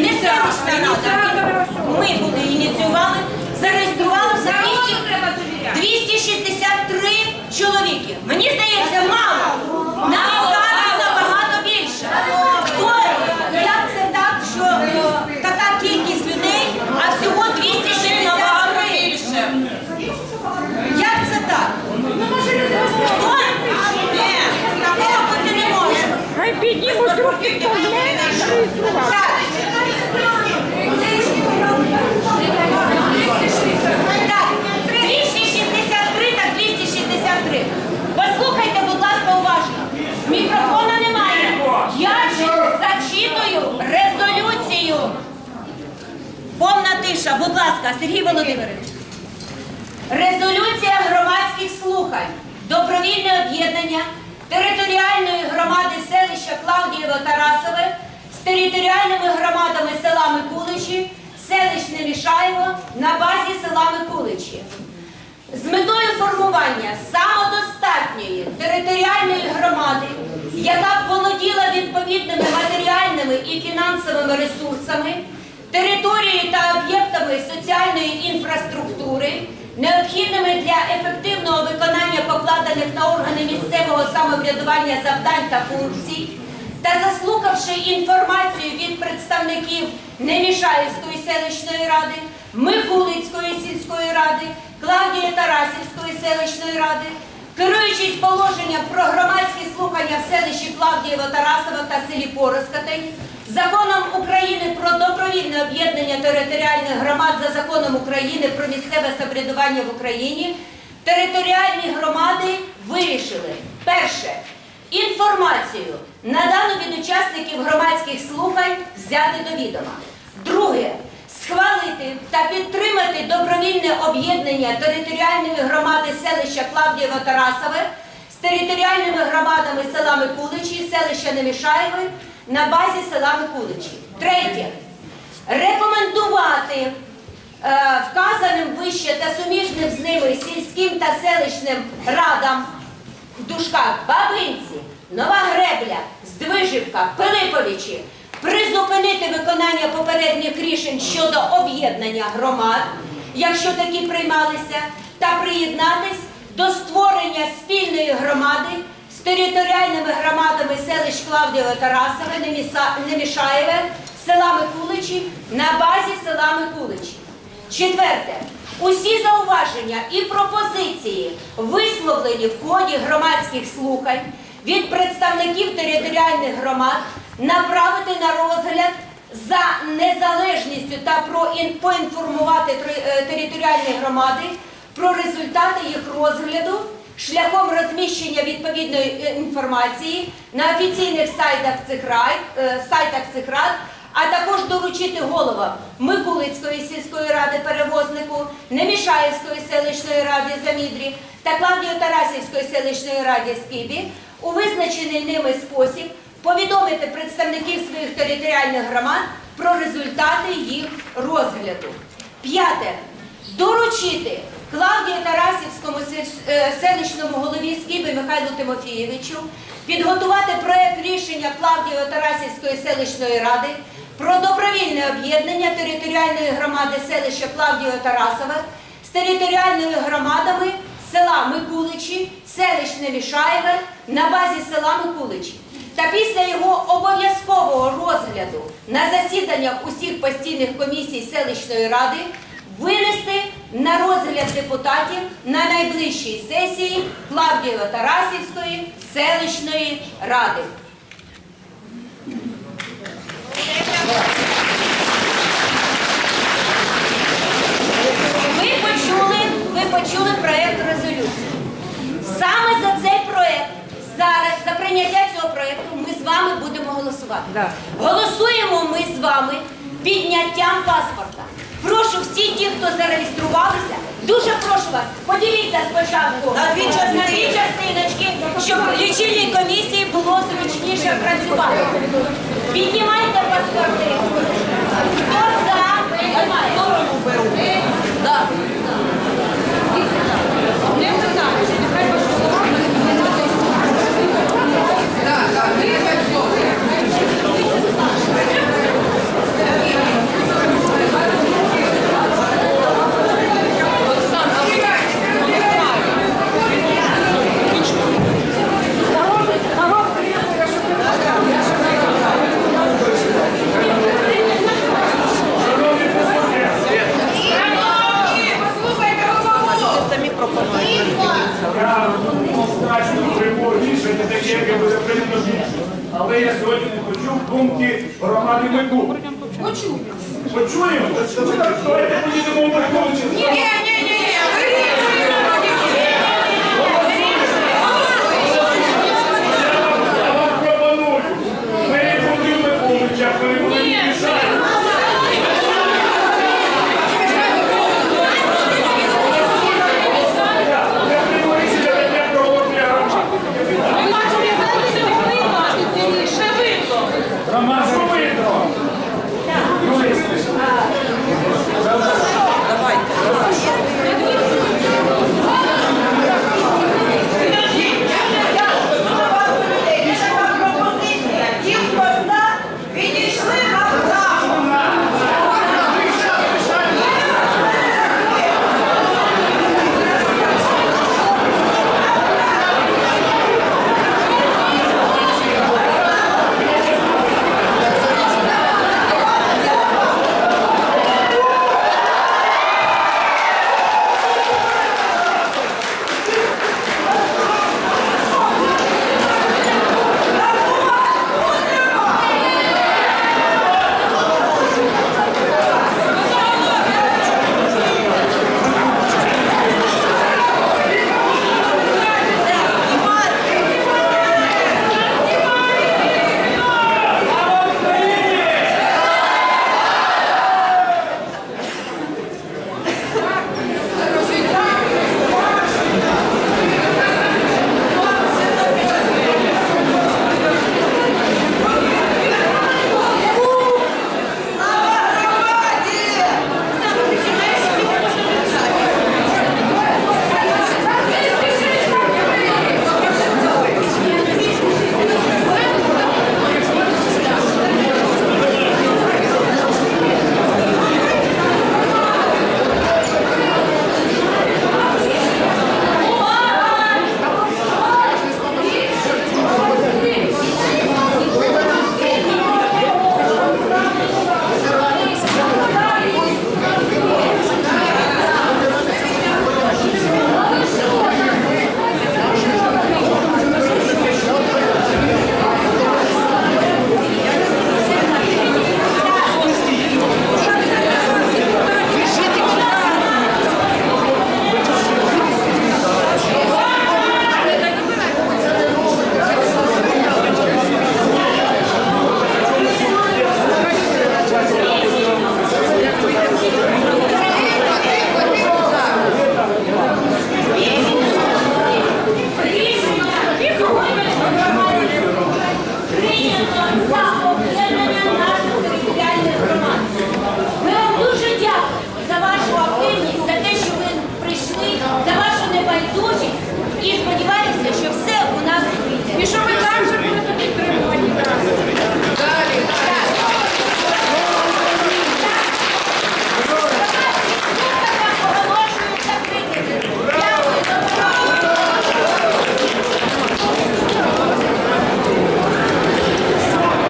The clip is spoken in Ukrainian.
не селищна рада. Ми були ініціювали, зареєстрували за 263 чоловіки. Мені здається, 263 так 263. Послухайте, будь ласка, уважно. Мікрофона немає. Я зачитую резолюцію. Повна тиша, будь ласка, Сергій Володимирович. Резолюція громадських слухань. Добровільне об'єднання територіальної громади селища Клавдієво-Тарасове з територіальними громадами села Микуличі, селищне Мішаєво на базі села Микуличі. З метою формування самодостатньої територіальної громади, яка б володіла відповідними матеріальними і фінансовими ресурсами, територією та об'єктами соціальної інфраструктури, необхідними для ефективного виконання покладених на органи місцевого самоврядування завдань та функцій, та заслухавши інформацію від представників Немішаївської селищної ради, Микулицької сільської ради, Клавдії Тарасівської селищної ради, керуючись положенням про громадські слухання в селищі Клавдієво-Тарасово та селі Порозкатень, законом України про добровільне об'єднання територіальних громад за законом України про місцеве самоврядування в Україні, територіальні громади вирішили перше. Інформацію надану від учасників громадських слухань взяти до відома. Друге. Схвалити та підтримати добровільне об'єднання територіальної громади селища Клавдієво-Тарасове з територіальними громадами села Микуличі, селища Немішаєве на базі села Микуличі. Третє. Рекомендувати е, вказаним вище та суміжним з ними сільським та селищним радам в дужках Бабинці, Нова Гребля, Здвижівка, Пилиповичі призупинити виконання попередніх рішень щодо об'єднання громад, якщо такі приймалися, та приєднатись до створення спільної громади з територіальними громадами селищ Клавдієво Тарасове, Немішаєве, села Микуличі на базі села Микуличі. Четверте. Усі зауваження і пропозиції, висловлені в ході громадських слухань від представників територіальних громад, направити на розгляд за незалежністю та поінформувати е, територіальні громади про результати їх розгляду шляхом розміщення відповідної е, інформації на офіційних сайтах цих рад, е, сайтах цих рад а також доручити головам Микулицької сільської ради перевознику, Немішаївської селищної ради Замідрі та Клавдіо-Тарасівської селищної ради Скибі у визначений ними спосіб повідомити представників своїх територіальних громад про результати їх розгляду. П'яте. Доручити Клавдії Тарасівському е, селищному голові Скиби Михайлу Тимофійовичу підготувати проект рішення Клавдієво Тарасівської селищної ради про добровільне об'єднання територіальної громади селища Клавдієво Тарасове з територіальними громадами села Микуличі, селищне Мішаєве на базі села Микуличі. Та після його обов'язкового розгляду на засіданнях усіх постійних комісій селищної ради винести на розгляд депутатів на найближчій сесії Клавдієво-Тарасівської селищної ради. Ви почули, ви почули проєкт резолюції. Саме за цей проєкт, зараз, за прийняття цього проєкту, ми з вами будемо голосувати. Да. Голосуємо ми з вами підняттям паспорта. Прошу всі ті, хто зареєструвалися, дуже прошу вас, поділіться спочатку на дві на дві частиночки, щоб лічильній комісії було зручніше працювати. Піднімайте Let's go, please.